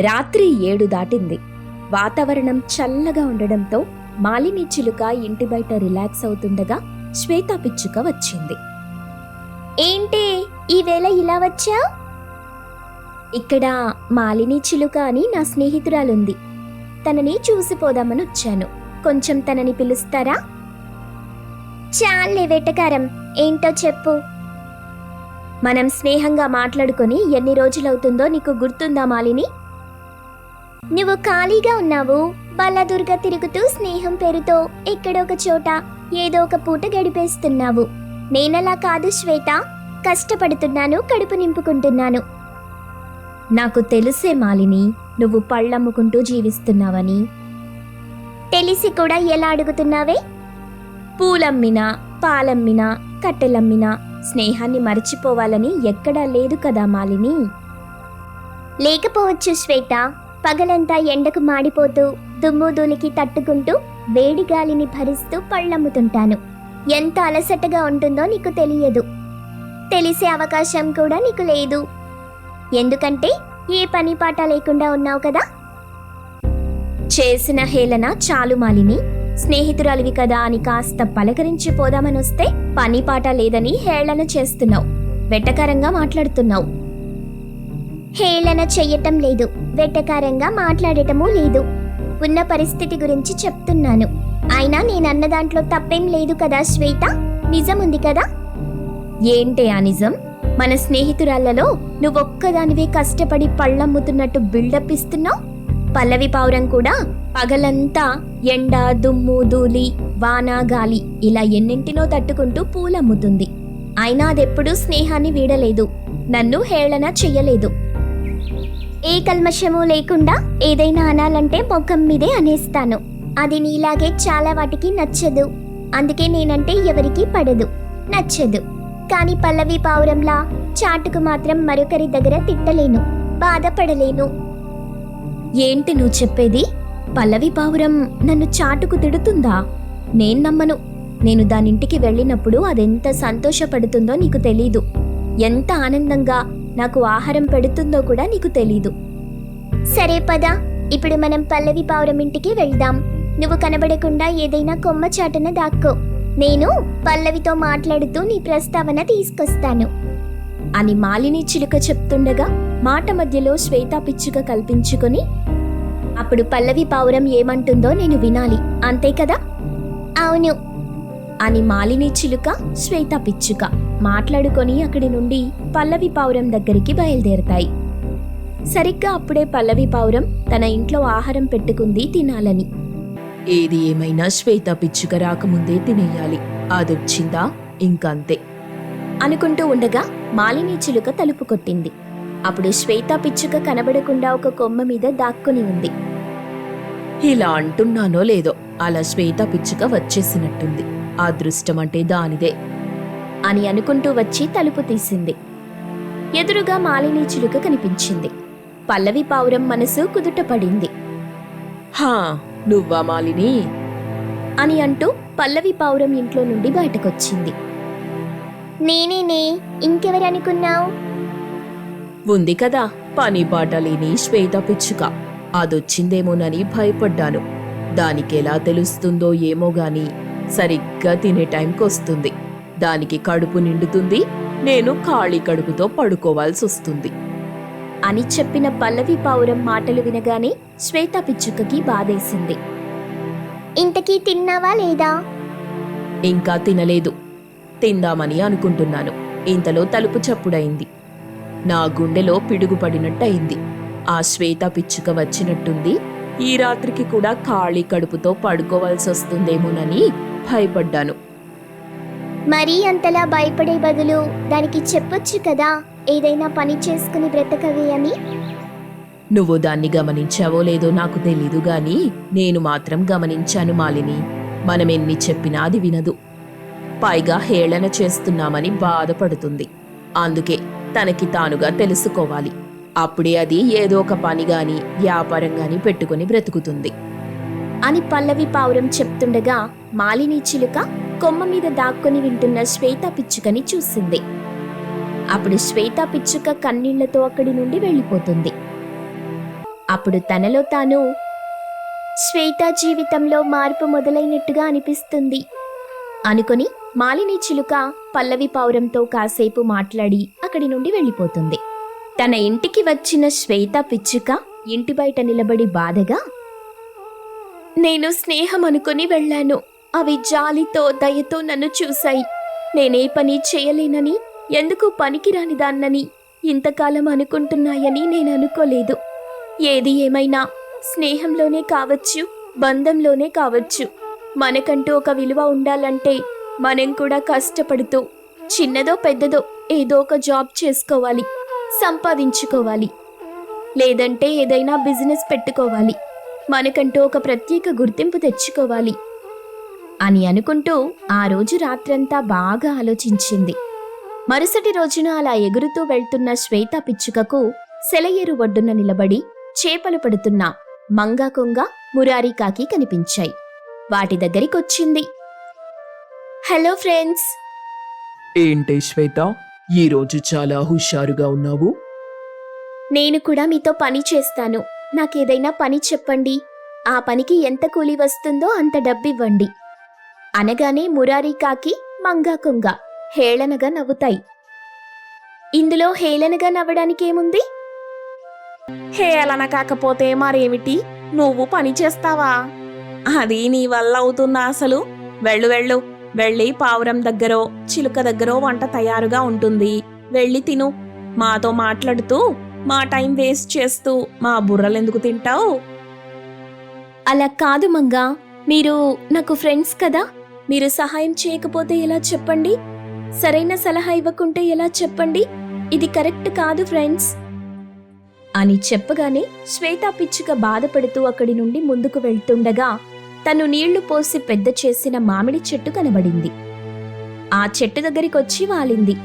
రాత్రి ఏడు దాటింది. వాతావరణం చల్లగా ఉండడంతో మాలిని చిలుక ఇంటి బయట రిలాక్స్ అవుతుండగా శ్వేత పిచ్చుక వచ్చింది. ఏంటి? ఈవేళ ఇలా వచ్చా ఇక్కడ మాలిని చిలుక అని నా స్నేహితురాలుంది. తనని చూసిపోదామని వచ్చాను. కొంచెం తనని పిలుస్తారా? చాలే వెటకారం. ఏంటో చెప్పు. మనం స్నేహంగా మాట్లాడుకొని ఎన్ని రోజులవుతుందో నీకు గుర్తుందా మాలిని? నువ్వు ఖాళీగా ఉన్నావు. బల్లదుర్గ తిరుగుతూ స్నేహం పేరుతో ఎక్కడొక చోట ఏదో ఒక పూట గడిపేస్తున్నావు. నేనలా కాదు శ్వేత. కష్టపడుతున్నాను కడుపు నింపుకుంటున్నాను. నాకు తెలుసే మాలిని నువ్వు పళ్ళమ్ముకుంటూ జీవిస్తున్నావని. తెలిసి కూడా ఎలా అడుగుతున్నావే? పూలమ్మినా పాలమ్మినా కట్టెలమ్మినా స్నేహాన్ని మర్చిపోవాలని ఎక్కడా లేదు కదా మాలిని. లేకపోవచ్చు శ్వేత. పగలంతా ఎండకు మాడిపోతూ దుమ్ము ధూళికి తట్టుకుంటూ వేడి గాలిని భరిస్తూ పళ్ళమ్ముతుంటాను. ఎంత అలసటగా ఉంటుందో నీకు తెలియదు. తెలిసే అవకాశం కూడా నీకు లేదు. ఎందుకంటే ఏ పని పాట లేకుండా ఉన్నావు కదా? చేసిన హేళన చాలుమాలిని స్నేహితురాలివి కదా అని కాస్త పలకరించి పోదామని వస్తే పని పాట లేదని హేళన చేస్తున్నావు. వెట్టకరంగా మాట్లాడుతున్నావు. హేళన చెయ్యటం లేదు. వెటకారంగా మాట్లాడటమూ లేదు. ఉన్న పరిస్థితి గురించి చెప్తున్నాను. అయినా నేను అన్న దాంట్లో తప్పేం లేదు కదా శ్వేత? నిజముంది కదా? ఏంటే ఆ నిజం? మన స్నేహితురాళ్ళలో నువ్వొక్కదానివే కష్టపడి పళ్ళమ్ముతున్నట్టు బిల్డప్ ఇస్తున్నావు? పల్లవి పావురం కూడా పగలంతా ఎండ దుమ్ము ధూళి వాన గాలి ఇలా ఎన్నింటినో తట్టుకుంటూ పూలమ్ముతుంది. అయినా అదెప్పుడూ స్నేహాన్ని వీడలేదు. నన్ను హేళన చెయ్యలేదు. ఏ కల్మషము లేకుండా ఏదైనా అనాలంటే ముఖం మీదే అనేస్తాను. అది నీలాగే చాలా వాటికి నచ్చదు. అందుకే నేనంటే ఎవరికీ పడదు. నచ్చదు. కానీ పల్లవి పావురంలా చాటుకు మాత్రం మరొకరి దగ్గర తిట్టలేను. బాధపడలేను. ఏంటి నువ్వు చెప్పేది? పల్లవి పావురం నన్ను చాటుకు తిడుతుందా? నేను నమ్మను. నేను దానింటికి వెళ్ళినప్పుడు అదెంత సంతోషపడుతుందో నీకు తెలీదు. ఎంత ఆనందంగా నాకు ఆహారం పెడుతుందో కూడా నీకు తెలీదు. సరే పద ఇప్పుడు మనం పల్లవి పావురం ఇంటికి వెళ్దాం. నువ్వు కనబడకుండా ఏదైనా కొమ్మ చాటున దాక్కో. నేను పల్లవితో మాట్లాడుతూ నీ ప్రస్తావన తీసుకొస్తాను. అని మాలిని చిలుక చెప్తుండగా మాట మధ్యలో శ్వేత పిచ్చుక కల్పించుకొని అప్పుడు పల్లవి పావురం ఏమంటుందో నేను వినాలి. అంతే కదా? అవును. అని మాలిని చిలుక శ్వేత పిచ్చుక. మాట్లాడుకొని అక్కడి నుండి పల్లవి పావురం దగ్గరికి బయలుదేరతాయి. సరిగ్గా అప్పుడే పల్లవి పావురం తన ఇంట్లో ఆహారం పెట్టుకుంది తినాలని. ఏది ఏమైనా శ్వేత పిచ్చుక రాకముందే తినేయాలి. అదొచ్చిందా? ఇంకంతే. అనుకుంటూ ఉండగా మాలిని చిలుక తలుపు కొట్టింది. అప్పుడు శ్వేత పిచ్చుక కనబడకుండా ఒక కొమ్మ మీద దాక్కుని ఉంది. ఇలా అంటున్నానో లేదో అలా శ్వేత పిచ్చుక వచ్చేసినట్టుంది. అదృష్టం అంటే దానిదే. అని అనుకుంటూ వచ్చి తలుపు తీసింది. ఎదురుగా మాలిని చిలుక కనిపించింది. పల్లవి పావురం మనసు కుదుటపడింది. హా నువ్వా మాలిని? అని అంటూ పల్లవి పావురం ఇంట్లో నుండి బయటకొచ్చింది. నేనేనే ఇంకెవరనుకున్నావు? ఉంది కదా పని పాట లేని శ్వేత పిచ్చుక. అదొచ్చిందేమోనని భయపడ్డాను. దానికెలా తెలుస్తుందో ఏమో గాని సరిగ్గా తినే టైంకి వస్తుంది దానికి కడుపు నిండుతుంది నేను ఖాళీ కడుపుతో పడుకోవాల్సి వస్తుంది అని చెప్పిన పల్లవి పావురం మాటలు వినగానే శ్వేత పిచ్చుకకి బాధేసింది. ఇంతకీ తిన్నావా లేదా? ఇంకా తినలేదు. తిందామని అనుకుంటున్నాను. ఇంతలో తలుపు చప్పుడైంది. నా గుండెలో పిడుగుపడినట్టయింది. ఆ శ్వేత పిచ్చుక వచ్చినట్టుంది. ఈ రాత్రికి కూడా ఖాళీ కడుపుతో పడుకోవాల్సి వస్తుందేమోనని భయపడ్డాను. మరీ అంతలా భయపడే బదులు దానికి చెప్పొచ్చు కదా ఏదైనా పని చేసుకుని బ్రతకవే అని? నువ్వు దాన్ని గమనించావో లేదో నాకు తెలీదు గాని నేను మాత్రం గమనించాను మాలిని. మనం ఎన్ని చెప్పినా అది వినదు. పైగా హేళన చేస్తున్నామని బాధపడుతుంది. అందుకే తనకి తానుగా తెలుసుకోవాలి. అప్పుడే అది ఏదో ఒక పని గాని వ్యాపారం గాని పెట్టుకుని బ్రతుకుతుంది. అని పల్లవి పావురం చెప్తుండగా మాలిని చిలుక కొమ్మ మీద దాక్కుని వింటున్న శ్వేత పిచ్చుకని చూసింది. అప్పుడు శ్వేత పిచ్చుక కన్నీళ్ళతో అక్కడి నుండి వెళ్ళిపోతుంది. అప్పుడు తనలో తాను శ్వేత జీవితంలో మార్పు మొదలైనట్టుగా అనిపిస్తుంది. అనుకొని మాలిని చిలుక పల్లవి పౌరంతో కాసేపు మాట్లాడి అక్కడి నుండి వెళ్ళిపోతుంది. తన ఇంటికి వచ్చిన శ్వేత పిచ్చుక ఇంటి బయట నిలబడి బాధగా నేను స్నేహం అనుకుని వెళ్ళాను. అవి జాలితో దయతో నన్ను చూశాయి. నేనే పని చేయలేనని ఎందుకు పనికిరాని దాన్నని ఇంతకాలం అనుకుంటున్నాయని నేను అనుకోలేదు. ఏది ఏమైనా స్నేహంలోనే కావచ్చు బంధంలోనే కావచ్చు. మనకంటూ ఒక విలువ ఉండాలంటే మనం కూడా కష్టపడుతూ చిన్నదో పెద్దదో ఏదో ఒక జాబ్ చేసుకోవాలి సంపాదించుకోవాలి. లేదంటే ఏదైనా బిజినెస్ పెట్టుకోవాలి. మనకంటూ ఒక ప్రత్యేక గుర్తింపు తెచ్చుకోవాలి. అని అనుకుంటూ ఆ రోజు రాత్రంతా బాగా ఆలోచించింది. మరుసటి రోజున అలా ఎగురుతూ వెళ్తున్న శ్వేత పిచ్చుకకు సెలయేరు ఒడ్డున నిలబడి చేపలు పడుతున్న మంగా కొంగ మురారి కాకి కనిపించాయి. వాటి దగ్గరికొచ్చింది. Hello friends. ఏంటే శ్వేత ఈరోజు చాలా హుషారుగా ఉన్నావు? నేను కూడా మీతో పని చేస్తాను. నాకేదైనా పని చెప్పండి. ఆ పనికి ఎంత కూలి వస్తుందో అంత డబ్బివ్వండి. అనగానే మురారి కాకి మంగా కొంగ హేళనగా నవ్వుతాయి. ఇందులో హేళనగా నవ్వడానికేముంది హేళన కాకపోతే మరేమిటి? నువ్వు పని చేస్తావా? అది నీ వల్ల అవుతున్నా అసలు? వెళ్ళు వెళ్ళు. వెళ్ళి పావురం దగ్గరో చిలుక దగ్గరో వంట తయారుగా ఉంటుంది. వెళ్ళి తిను. మాతో మాట్లాడుతూ మా టైం వేస్ట్ చేస్తూ మా బుర్రలెందుకు తింటావు? అలా కాదు మంగా. మీరు నాకు ఫ్రెండ్స్ కదా? మీరు సహాయం చేయకపోతే ఎలా చెప్పండి? సరైన సలహా ఇవ్వకుంటే ఎలా చెప్పండి? ఇది కరెక్ట్ కాదు ఫ్రెండ్స్. అని చెప్పగానే శ్వేత పిచ్చుక బాధపడుతూ అక్కడి నుండి ముందుకు వెళ్తుండగా తను నీళ్ళు పోసి పెద్ద చేసిన మామిడి చెట్టు కనబడింది. ఆ చెట్టు దగ్గరికొచ్చి వాలింది.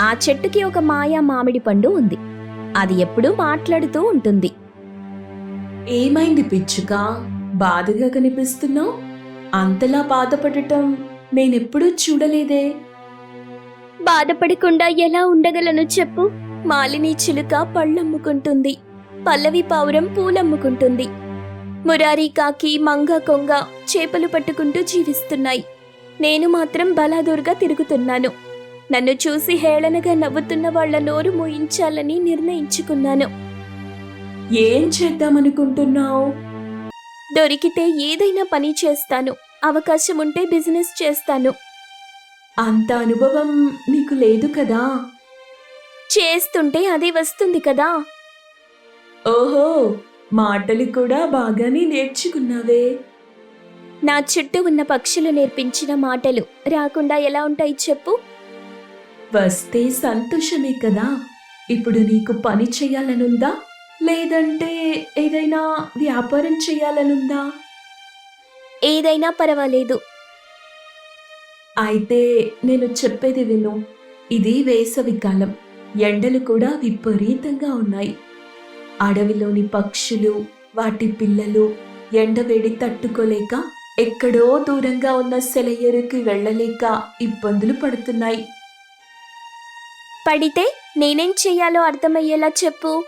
ఆ చెట్టుకి ఒక మాయా మామిడి పండు ఉంది. అది ఎప్పుడూ మాట్లాడుతూ ఉంటుంది. ఏమైంది పిచ్చుక? బాధగా కనిపిస్తున్నావు? అంతలా బాధపడటం నేనెప్పుడూ చూడలేదే. బాధపడకుండా ఎలా ఉండగలను చెప్పు? మాలిని చిలుక పళ్ళమ్ముకుంటుంది. పల్లవి పావురం పూలమ్ముకుంటుంది. మురారి కాకి మంగ కొంగ చేపలు పట్టుకుంటూ జీవిస్తున్నాయి. నేను మాత్రం బలాదూరుగా తిరుగుతున్నాను. నన్ను చూసి హేళనగా నవ్వుతున్న వాళ్ళ నోరు మూయించాలని నిర్ణయించుకున్నాను. ఏం చేద్దామనుకుంటున్నావు? దొరికితే ఏదైనా పని చేస్తాను. అవకాశం ఉంటే బిజినెస్ చేస్తాను. అంత అనుభవం నీకు లేదు కదా? చేస్తుంటే అదే వస్తుంది కదా? ఓహో మాటలు కూడా బాగానే నేర్చుకున్నావే. నా చుట్టూ ఉన్న పక్షులు నేర్పించిన మాటలు రాకుండా ఎలా ఉంటాయి చెప్పు? వస్తే సంతోషమే కదా. ఇప్పుడు నీకు పని చేయాలనుందా? లేదంటే ఏదైనా వ్యాపారం చేయాలనుందా? ఏదైనా పర్వాలేదు. అయితే నేను చెప్పేది విను. ఇది వేసవి కాలం. ఎండలు కూడా విపరీతంగా ఉన్నాయి. అడవిలోని పక్షులు వాటి పిల్లలు ఎండవేడి తట్టుకోలేక ఎక్కడో దూరంగా ఉన్న సెలయేరుకి వెళ్ళలేక ఇబ్బందులు పడుతున్నాయి. పడితే నేనేం చెయ్యాలో అర్థమయ్యేలా చెప్పు.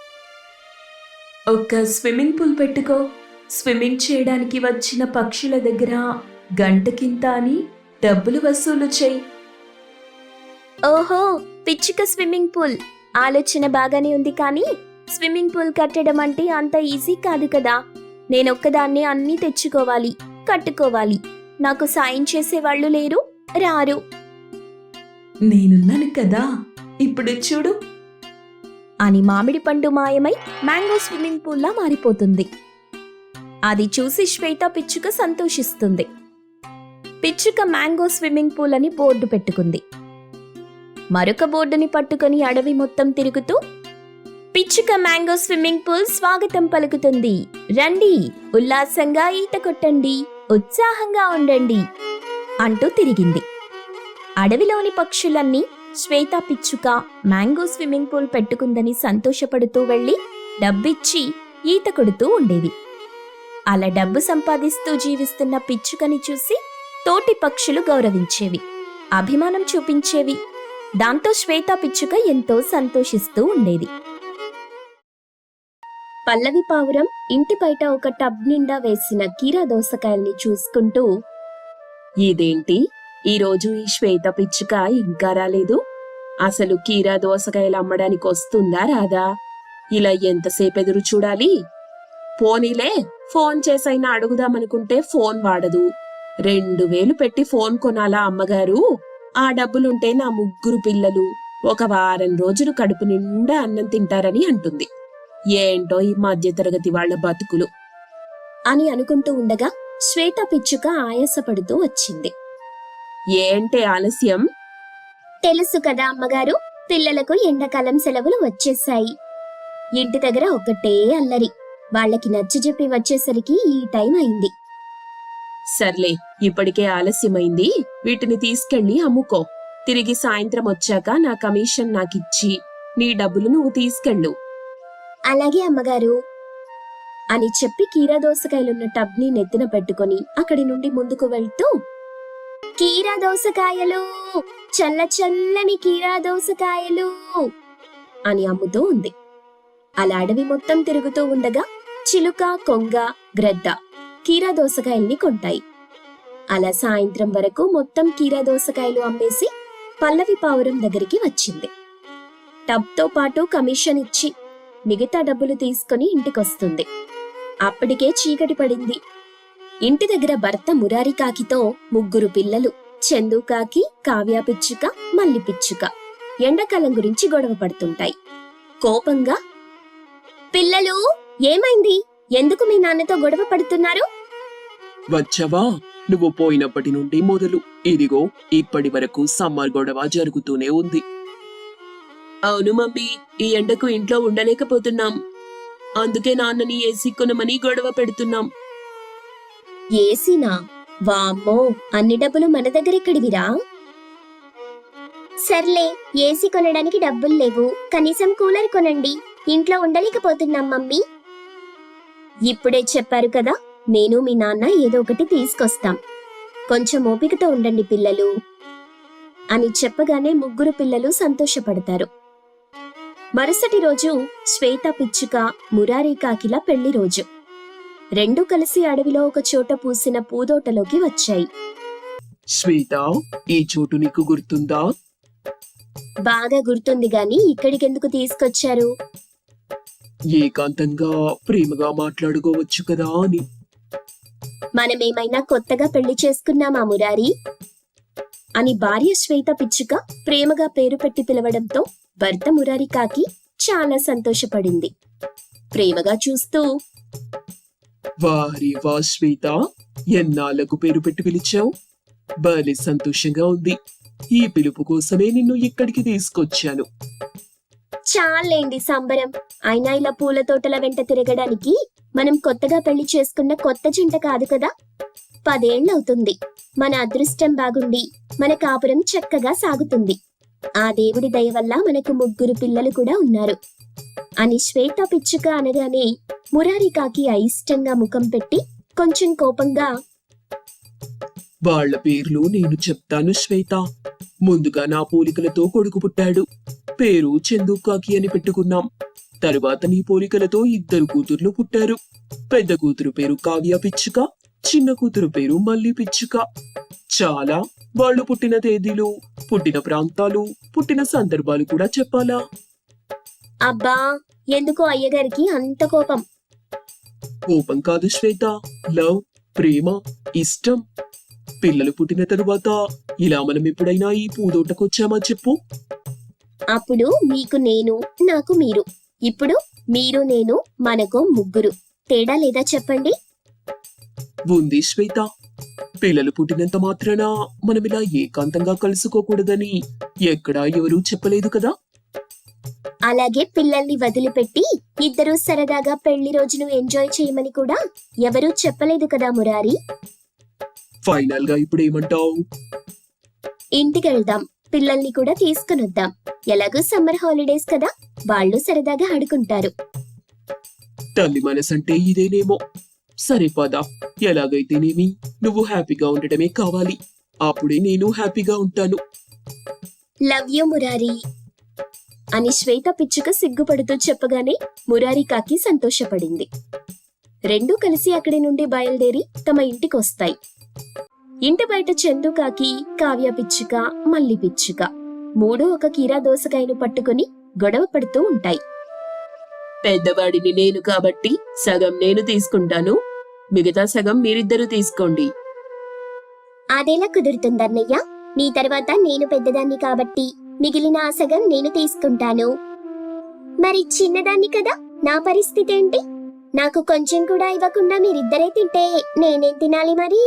ఒక స్విమ్మింగ్ పూల్ పెట్టుకో. స్విమ్మింగ్ చేయడానికి వచ్చిన పక్షుల దగ్గర గంటకింత అని డబ్బులు వసూలు చేయి. ఓహో పిచ్చుక స్విమ్మింగ్ పూల్. ఆలోచన బాగానే ఉంది కానీ స్విమ్మింగ్ పూల్ కట్టడం అంటే అంత ఈజీ కాదు కదా. నేనొక్కదాన్నే అన్నీ తెచ్చుకోవాలి కట్టుకోవాలి. నాకు సాయం చేసే వాళ్ళు లేరు రారు. నేనున్నాను కదా. ఇప్పుడు చూడు. అని మామిడి పండు మాయమై మ్యాంగో స్విమ్మింగ్ పూల్లా మారిపోతుంది. అది చూసి శ్వేత పిచ్చుక సంతోషిస్తుంది. పిచ్చుక మ్యాంగో స్విమ్మింగ్ పూల్ అని బోర్డు పెట్టుకుంది. మరొక బోర్డుని పట్టుకొని అడవి మొత్తం తిరుగుతూ పిచ్చుక మ్యాంగో స్విమ్మింగ్ పూల్ స్వాగతం పలుకుతుంది. రండి ఉల్లాసంగా ఈత కొట్టండి ఉత్సాహంగా ఉండండి అంటూ తిరిగింది. అడవిలోని పక్షులన్నీ శ్వేత పిచ్చుక మ్యాంగో స్విమ్మింగ్ పూల్ పెట్టుకుందని సంతోషపడుతూ వెళ్ళి డబ్బిచ్చి ఈత కొడుతూ ఉండేవి అలా డబ్బు సంపాదిస్తూ జీవిస్తున్న పిచ్చుకని చూసి తోటి పక్షులు గౌరవించేవి అభిమానం చూపించేవి. దాంతో శ్వేత పిచ్చుక ఎంతో సంతోషిస్తూ ఉండేది. పల్లవి పావురం ఇంటి బయట ఒక టబ్ నిండా వేసిన కీరా దోసకాయల్ని చూసుకుంటూ ఇదేంటి? ఈరోజు ఈ శ్వేత పిచ్చుక ఇంకా రాలేదు? అసలు కీరా దోసకాయలు అమ్మడానికి వస్తుందా రాదా? ఇలా ఎంతసేపు ఎదురు చూడాలి? పోనీలే ఫోన్ చేసైనా అడుగుదామనుకుంటే ఫోన్ వాడదు. రెండు వేలు పెట్టి ఫోన్ కొనాలా అమ్మగారు? ఆ డబ్బులుంటే నా ముగ్గురు పిల్లలు ఒక వారం రోజులు కడుపు నిండా అన్నం తింటారని అంటుంది. ఏంటో ఈ మధ్యతరగతి వాళ్ళ బతుకులు? అని అనుకుంటూ ఉండగా శ్వేత పిచ్చుక ఆయాసపడుతూ వచ్చింది. ఏంటే ఆలస్యం? తెలుసు కదా అమ్మగారు పిల్లలకు ఎండాకాలం సెలవులు వచ్చేశాయి. ఇంటి దగ్గర ఒకటే అల్లరి. వాళ్ళకి నచ్చజెప్పి వచ్చేసరికి ఈ టైం అయింది. సర్లే ఇప్పటికే ఆలస్యమైంది. వీటిని తీసుకెళ్ళి అమ్ముకో. తిరిగి సాయంత్రం వచ్చాక నా కమిషన్ నాకిచ్చి నీ డబ్బులు నువ్వు తీసుకెళ్ళు. అలాగే అమ్మగారు. అని చెప్పి కీరా దోసకాయలున్న టబ్ని నెత్తిన పెట్టుకొని అక్కడి నుండి ముందుకు వెళ్తూ కీరా దోసకాయలు. చల్ల చల్లని కీరా దోసకాయలు అని అమ్ముతూ ఉంది. అలా అడవి మొత్తం తిరుగుతూ ఉండగా చిలుక కొంగ గ్రద్ద కీరా దోసకాయల్ని కొంటాయి. అలా సాయంత్రం వరకు మొత్తం కీరా దోసకాయలు అమ్మేసి పల్లవి పావురం దగ్గరికి వచ్చింది. టబ్తో పాటు కమిషన్ ఇచ్చి మిగతా డబ్బులు తీసుకుని ఇంటికొస్తుంది. అప్పటికే చీకటి పడింది. ఇంటి దగ్గర భర్త మురారి కాకితో ముగ్గురు పిల్లలు చందు కాకి కావ్య పిచ్చుక మల్లి పిచ్చుక. ఎండాకాలం గురించి గొడవ పడుతుంటాయి. కోపంగా పిల్లలు ఏమైంది? ఎందుకు మీ నాన్నతో గొడవ పడుతున్నారు? వచ్చావా? నువ్వు పోయినప్పటి నుండి మొదలు. ఇదిగో ఇప్పటి వరకు సమ్మర్ గొడవ జరుగుతూనే ఉంది. అవును మమ్మీ ఈ ఎండకు ఇంట్లో ఉండలేకపోతున్నాం. అందుకే నాన్నని ఏసీ కొనమని గొడవ పెడుతున్నాం. ఏసీనా? వామ్మో అన్ని డబ్బులు మన దగ్గర ఎక్కడివిరా సర్లే ఏసీ కొనడానికి డబ్బులు లేవు. కనీసం కూలర్ కొనండి. ఇంట్లో ఉండలేకపోతున్నాం మమ్మీ. ఇప్పుడే చెప్పారు కదా నేను మీ నాన్న ఏదో ఒకటి తీసుకొస్తాం. కొంచెం ఓపికతో ఉండండి పిల్లలు. అని చెప్పగానే ముగ్గురు పిల్లలు సంతోషపడతారు. మరుసటి రోజు శ్వేత పిచ్చుక మురారి కాకిల పెళ్ళి రోజు. రెండూ కలిసి అడవిలో ఒక చోట పూసిన పూదోటలోకి వచ్చాయి. శ్వేత ఈ చోటు నీకు గుర్తుందా? బాగా గుర్తుంది గాని ఇక్కడికెందుకు తీసుకొచ్చారు? ఏకాంతంగా ప్రేమగా మాట్లాడుకోవచ్చు కదా అని. మనమేమైనా కొత్తగా పెళ్ళి చేసుకున్నామా మురారి? అని భార్య శ్వేత పిచ్చుక ప్రేమగా పేరు పెట్టి పిలవడంతో భర్త మురారి కాకి చాలా సంతోషపడింది. ప్రేమగా చూస్తూ వారి వా శ్వేత ఎన్నాళ్ళకు పేరు పెట్టి పిలిచావు? భలే సంతోషంగా ఉంది. ఈ పిలుపు కోసమే నిన్ను ఇక్కడికి తీసుకొచ్చాను. చాలేండి సంబరం. అయినా ఇలా పూల తోటల వెంట తిరగడానికి మనం కొత్తగా పెళ్ళి చేసుకున్న కొత్త జంట కాదు కదా? పదేళ్ళవుతుంది మన అదృష్టం బాగుండి మన కాపురం చక్కగా సాగుతుంది. ఆ దేవుడి దయ వల్ల మనకు ముగ్గురు పిల్లలు కూడా ఉన్నారు. అని శ్వేత పిచ్చుక అనగానే మురారికాకి అయిష్టంగా ముఖం పెట్టి కొంచెం కోపంగా వాళ్ళ పేర్లు నేను చెప్తాను శ్వేత. ముందుగా నా పోలికలతో కొడుకు పుట్టాడు. పేరు చందుకాకి అని పెట్టుకున్నాం. తరువాత నీ పోలికలతో ఇద్దరు కూతుర్లు పుట్టారు. పెద్ద కూతురు పేరు కావ్య పిచ్చుక చిన్న కూతురు పేరు మల్లి పిచ్చుక. చాలా వాళ్ళు పుట్టిన తేదీలు పుట్టిన ప్రాంతాలు పుట్టిన సందర్భాలు కూడా చెప్పాలా? అబ్బా ఎందుకో అయ్యగారికి అంత కోపం. కోపం కాదు శ్వేత లవ్ ప్రేమ ఇష్టం. పిల్లలు పుట్టిన తరువాత ఇలా మనం ఎప్పుడైనా ఈ పూదోటకొచ్చామా చెప్పు. అప్పుడు మీకు నేను నాకు మీరు. ఇప్పుడు మీరు నేను మనకు ముగ్గురు. తేడా లేదా చెప్పండి? ఉంది శ్వేత. పిల్లలు పుట్టినంత మాత్రాన మనం ఇలా ఏకాంతంగా కలుసుకోకూడదని ఎక్కడా ఎవరూ చెప్పలేదు కదా. అలాగే పిల్లల్ని వదిలిపెట్టి ఇద్దరూ సరదాగా పెళ్ళి రోజును ఎంజాయ్ చేయమని కూడా ఎవరూ చెప్పలేదు కదా మురారి? ఫైనల్గా ఇప్పుడు ఏమంటావు ఇంటికి వెళ్దాం. పిల్లల్ని కూడా తీసుకుని వద్దాం ఎలాగో సమ్మర్ హాలిడేస్ కదా. వాళ్ళు సరదాగా ఆడుకుంటారు. తల్లి మనసంటే ఇదేనేమో. సరే పద. ఎలాగైతేనేమి? నువ్వు హ్యాపీగా ఉండటమే కావాలి. అప్పుడే నేను హ్యాపీగా ఉంటాను. Love you Murari. అని శ్వేత పిచ్చుక సిగ్గుపడుతూ చెప్పగానే మురారి కాకి సంతోషపడింది. రెండూ కలిసి అక్కడి నుండి బయలుదేరి తమ ఇంటికొస్తాయి. ఇంటి బయట చందు కాకి కావ్య పిచ్చుక మల్లి పిచ్చుక మూడూ ఒక కీరా దోసకాయను పట్టుకుని గొడవ పడుతూ ఉంటాయి. పెద్దవాడిని నేను కాబట్టి సగం నేను తీసుకుంటాను. మిగతా సగం మీరిద్దరూ తీసుకోండి. అదెలా కుదురుతుందన్నయ్య. నీ తర్వాత నేను పెద్దదాన్ని కాబట్టి మిగిలిన ఆ సగం నేను తీసుకుంటాను. మరి చిన్నదాన్ని కదా? నా పరిస్థితి ఏంటి? నాకు కొంచెం కూడా ఇవ్వకుండా మీరిద్దరే తింటే నేనేం తినాలి మరి?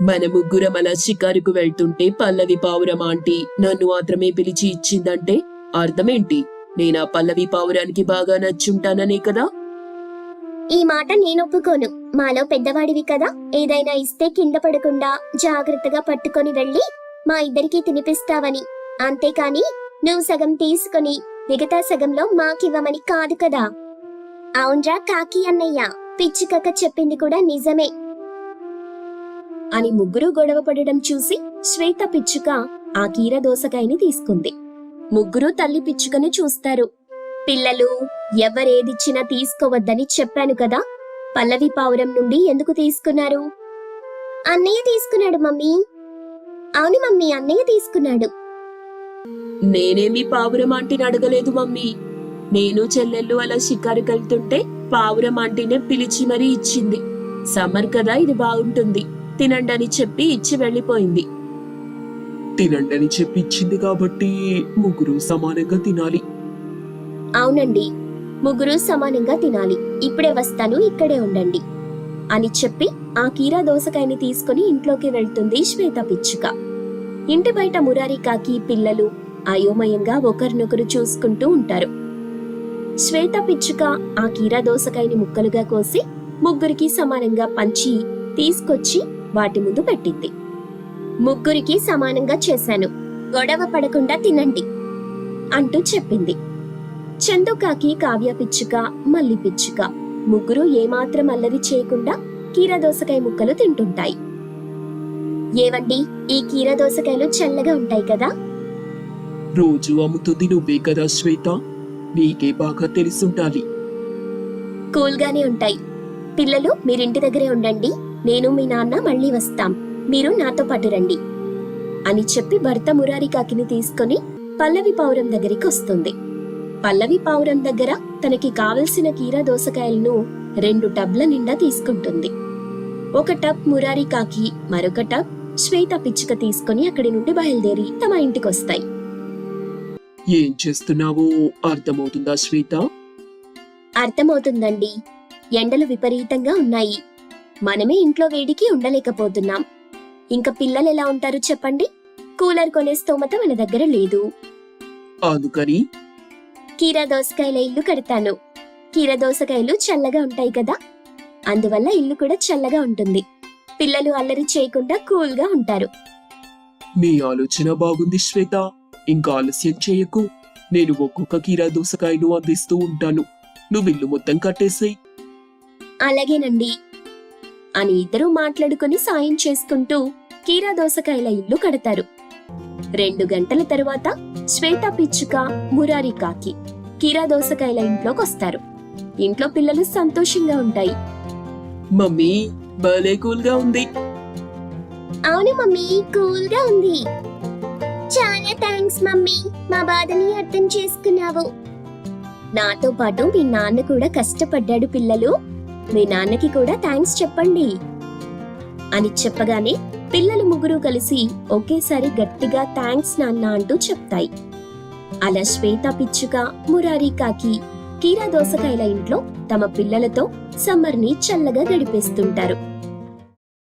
మన ముగ్గురం అలా షికారుకు వెళ్తుంటే పల్లవి పావురం ఆంటీ నన్ను మాత్రమే పిలిచి ఇచ్చిందంటే అర్థమేంటి? నేను ఆ పల్లవి పావురానికి బాగా నచ్చుంటాననే కదా? ఈ మాట నేను ఒప్పుకోను. మాలో పెద్దవాడివి కదా? ఏదైనా ఇస్తే కింద పడకుండా జాగ్రత్తగా పట్టుకొని వెళ్ళి మా ఇద్దరికి తినిపిస్తావని. అంతేకాని నువ్వు సగం తీసుకుని మిగతా సగంలో మాకివ్వమని కాదు కదా. అవునరా కాకి అన్నయ్య పిచ్చికక్క చెప్పింది కూడా నిజమే. అని ముగ్గురు గొడవ పడడం చూసి శ్వేత పిచ్చుక ఆ కీర దోసకాయని తీసుకుంది. ముగ్గురు తల్లి పిచ్చుకను చూస్తారు. పిల్లలు ఎవరేదిచ్చినా తీసుకోవద్దని చెప్పాను కదా పల్లవి పావురం నుండి ఎందుకు తీసుకున్నారు? అన్నయ్య తీసుకున్నాడు మమ్మీ. అవును మమ్మీ అన్నయ్య తీసుకున్నాడు. నేనేమి పావురం ఆంటీని అడగలేదు మమ్మీ. నేను చెల్లెళ్ళు అలా షికారుకి వెళ్తుంటే పావురం ఆంటీనే పిలిచి మరీ ఇచ్చింది. సమ్మర్ కదా ఇది బాగుంటుంది. తినండి అని చెప్పి ఇచ్చి వెళ్ళిపోయింది. తినండి అని చెప్పి ఇచ్చింది కాబట్టి ముగ్గురు సమానంగా తినాలి. అవునండి. ముగ్గురు సమానంగా తినాలి. ఇప్పుడే వస్తాను ఇక్కడే ఉండండి. అని చెప్పి ఆ కీరా దోసకాయని తీసుకుని ఇంట్లోకి వెళ్తుంది శ్వేత పిచ్చుక. ఇంటి బయట మురారి కాకి పిల్లలు అయోమయంగా ఒకరినొకరు చూసుకుంటూ ఉంటారు. శ్వేత పిచ్చుక ఆ కీరా దోసకాయని ముక్కలుగా కోసి ముగ్గురికి సమానంగా పంచి తీసుకొచ్చి వాటి ముందు పెట్టింది ముగ్గురికి సమానంగా చేశాను. గొడవ పడకుండా తినండి అంటూ చెప్పింది. చందుకాకి కావ్య పిచ్చుక మల్లి పిచ్చుక ముగ్గురు ఏమాత్రం అల్లరి చేయకుండా కీరదోసకాయ ముక్కలు తింటుంటాయి. ఏవండి? ఈ కీరదోసకాయలు చల్లగా ఉంటాయి కదా? రోజు అమ్ముతుంది నువ్వే కదా శ్వేత? నీకే బాగా తెలిసుండాలి. కూల్గానే ఉంటాయి. పిల్లలు మీరింటి దగ్గరే ఉండండి. నేను మీ నాన్న మళ్ళీ వస్తాం. మీరు నాతో పాటు రండి. అని చెప్పి భర్త మురారి కాకిని తీసుకుని పల్లవి పావురం దగ్గరికి వస్తుంది. పల్లవి పావురం దగ్గర తనకి కావలసిన కీరా దోసకాయలను రెండు టబ్ల నిండా తీసుకుంటుంది. ఒక టబ్ మురారి కాకి మరొక టబ్ శ్వేత పిచ్చుక తీసుకుని అక్కడి నుండి బయలుదేరి తమ ఇంటికొస్తాయి. ఏం చేస్తున్నావో అర్థమవుతుందా శ్వేత? అర్థమవుతుందండి. ఎండలు విపరీతంగా ఉన్నాయి. మనమే ఇంట్లో వేడికి ఉండలేకపోతున్నాం. ఇంకా పిల్లలు ఎలా ఉంటారు చెప్పండి? కూలర్ కొనే స్తోమత మన దగ్గర లేదు. అందుకని? కీరా దోసకాయల ఇల్లు కడతాను. కీరా దోసకాయలు చల్లగా ఉంటాయి కదా? అందువల్ల ఇల్లు కూడా చల్లగా ఉంటుంది. పిల్లలు అల్లరి చేయకుండా కూల్గా ఉంటారు. నీ ఆలోచన బాగుంది శ్వేత. ఇంకా ఆలస్యం చేయకు. నేను ఒక్కొక్క కీరా దోసకాయను అందిస్తూ ఉంటాను. నువ్వు ఇల్లు మొత్తం కట్టేసాయి. అలాగేనండి. అని ఇద్దరూ మాట్లాడుకుని సాయం చేసుకుంటూ కీరా దోసకాయల ఇల్లు కడతారు. రెండు గంటల తరువాత శ్వేత పిచ్చుక మురారి కాకి కీరా దోసకాయల ఇంట్లోకొస్తారు. ఇంట్లో పిల్లలు సంతోషంగా ఉంటాయి. మమ్మీ భలే కూల్గా ఉంది. అవును మమ్మీ కూల్గా ఉంది. Thanks mummy. మా బాధని అర్థం చేసుకున్నావు. నాతో పాటు మీ నాన్న కూడా కష్టపడ్డాడు పిల్లలు. మీ నాన్నకి కూడా థ్యాంక్స్ చెప్పండి. అని చెప్పగానే పిల్లలు ముగ్గురు కలిసి ఒకేసారి గట్టిగా థ్యాంక్స్ నాన్న అంటూ చెప్తాయి. అలా శ్వేత పిచ్చుక మురారి కాకి కీరా దోసకాయల ఇంట్లో తమ పిల్లలతో సమ్మర్ని చల్లగా గడిపేస్తుంటారు.